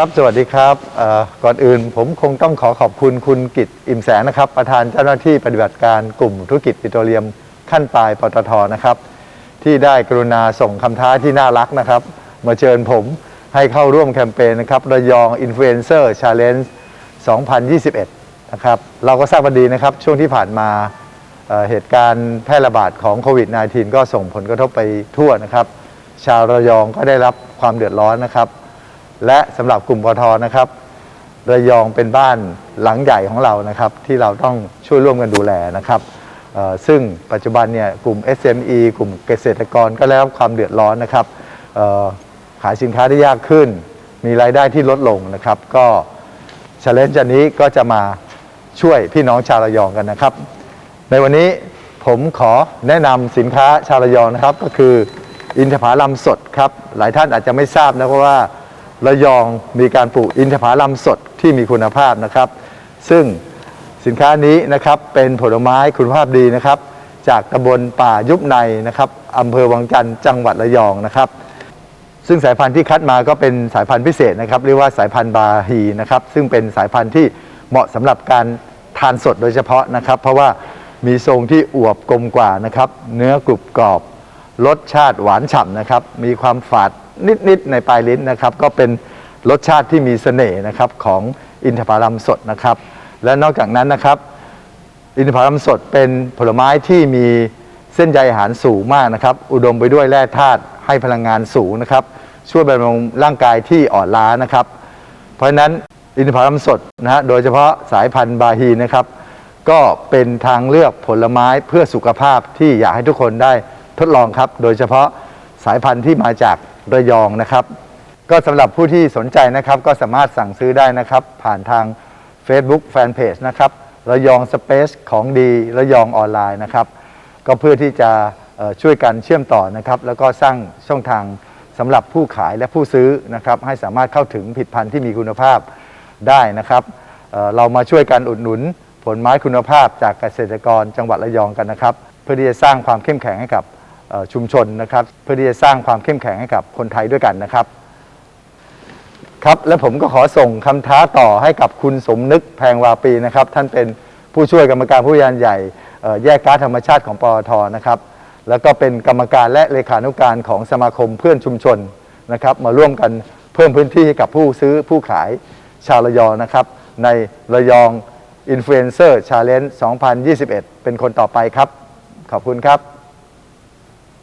ครับสวัสดีครับก่อนอื่นผมคงต้องขอขอบคุณคุณกิตอิ่มแสงนะครับ ประธานเจ้าหน้าที่ปฏิบัติการกลุ่มธุรกิจปิโตรเลียมขั้นปลายปตทนะครับ ที่ได้กรุณาส่งคำท้าที่น่ารักนะครับ มาเชิญผมให้เข้าร่วมแคมเปญนะครับระยองอินฟลูเอนเซอร์ชาเลนจ์2021 นะครับ เราก็ทราบกันดีนะครับ ช่วงที่ผ่านมาเหตุการณ์แพร่ระบาดของโควิด -19 ก็ส่งผลกระทบไปทั่วนะครับ ชาวระยองก็ได้รับความเดือดร้อนนะครับ และสำหรับกลุ่มปทนะครับระยองเป็นบ้านหลังใหญ่ของเรานะครับ ที่เราต้องช่วยร่วมกันดูแลนะครับซึ่งปัจจุบันเนี่ยกลุ่ม SME กลุ่มเกษตรกรก็ได้รับความเดือดร้อนนะครับขายสินค้าได้ยากขึ้น มีรายได้ที่ลดลงนะครับ ก็ช l เลนจ์อันนี้ก็จะมาช่วยพี่น้องชาวระยองกันนะครับ ในวันนี้ผมขอแนะนำสินค้าชาวระยองนะครับ ก็คืออินทผลัมสดครับ หลายท่านอาจจะไม่ทราบนะเพราะว่า ระยองมีการปลูกอินทผลัมสดที่มีคุณภาพนะครับ ซึ่งสินค้านี้นะครับเป็นผลไม้คุณภาพดีนะครับ จากตำบลป่ายุบในนะครับอำเภอวังจันทร์จังหวัดระยองนะครับ ซึ่งสายพันธุ์ที่คัดมาก็เป็นสายพันธุ์พิเศษนะครับเรียกว่าสายพันธุ์บาฮีนะครับ ซึ่งเป็นสายพันธุ์ที่เหมาะสำหรับการทานสดโดยเฉพาะนะครับ เพราะว่ามีทรงที่อวบกลมกว่านะครับ เนื้อกรุบกรอบ รสชาติหวานฉ่ำนะครับ มีความฝาดนิด ๆ ในปลายลิ้นนะครับ ก็เป็นรสชาติที่มีเสน่ห์นะครับของอินทผลัมสดนะครับ และนอกจากนั้นนะครับ อินทผลัมสดเป็นผลไม้ที่มีเส้นใยอาหารสูงมากนะครับ อุดมไปด้วยแร่ธาตุให้พลังงานสูงนะครับ ช่วยบำรุงร่างกายที่อ่อนล้านะครับ เพราะฉะนั้นอินทผลัมสดนะฮะโดยเฉพาะสายพันธุ์บาฮีนะครับ ก็เป็นทางเลือกผลไม้เพื่อสุขภาพที่อยากให้ทุกคนได้ ทดลองครับ โดยเฉพาะสายพันธุ์ที่มาจากระยองนะครับ ก็สำหรับผู้ที่สนใจนะครับก็สามารถสั่งซื้อได้นะครับ ผ่านทาง Facebook Fanpage นะครับระยองสเปซของดีระยองออนไลน์นะครับ ก็เพื่อที่จะช่วยกันเชื่อมต่อนะครับ แล้วก็สร้างช่องทางสำหรับผู้ขายและผู้ซื้อนะครับ ให้สามารถเข้าถึงผลิตภัณฑ์ที่มีคุณภาพได้นะครับเเรามาช่วยกันอุดหนุนผลไม้คุณภาพจากเกษตรกรจังหวัดระยองกันนะครับ เพื่อที่จะสร้างความเข้มแข็งให้กับ ชุมชนนะครับ เพื่อที่จะสร้างความเข้มแข็งให้กับคนไทยด้วยกันนะครับ ครับและผมก็ขอส่งคำท้าต่อให้กับคุณสมนึกแพงวาปีนะครับ ท่านเป็นผู้ช่วยกรรมการผู้บริหารใหญ่แยกก๊าซธรรมชาติของปอทนะครับแล้วก็เป็นกรรมการและเลขานุการของสมาคมเพื่อนชุมชนนะครับ มาร่วมกันเพิ่มพื้นที่ให้กับผู้ซื้อผู้ขายชาวระยองนะครับ ในระยองอินฟลูเอนเซอร์ชาเลนจ์2021 เป็นคนต่อไปครับ ขอบคุณครับ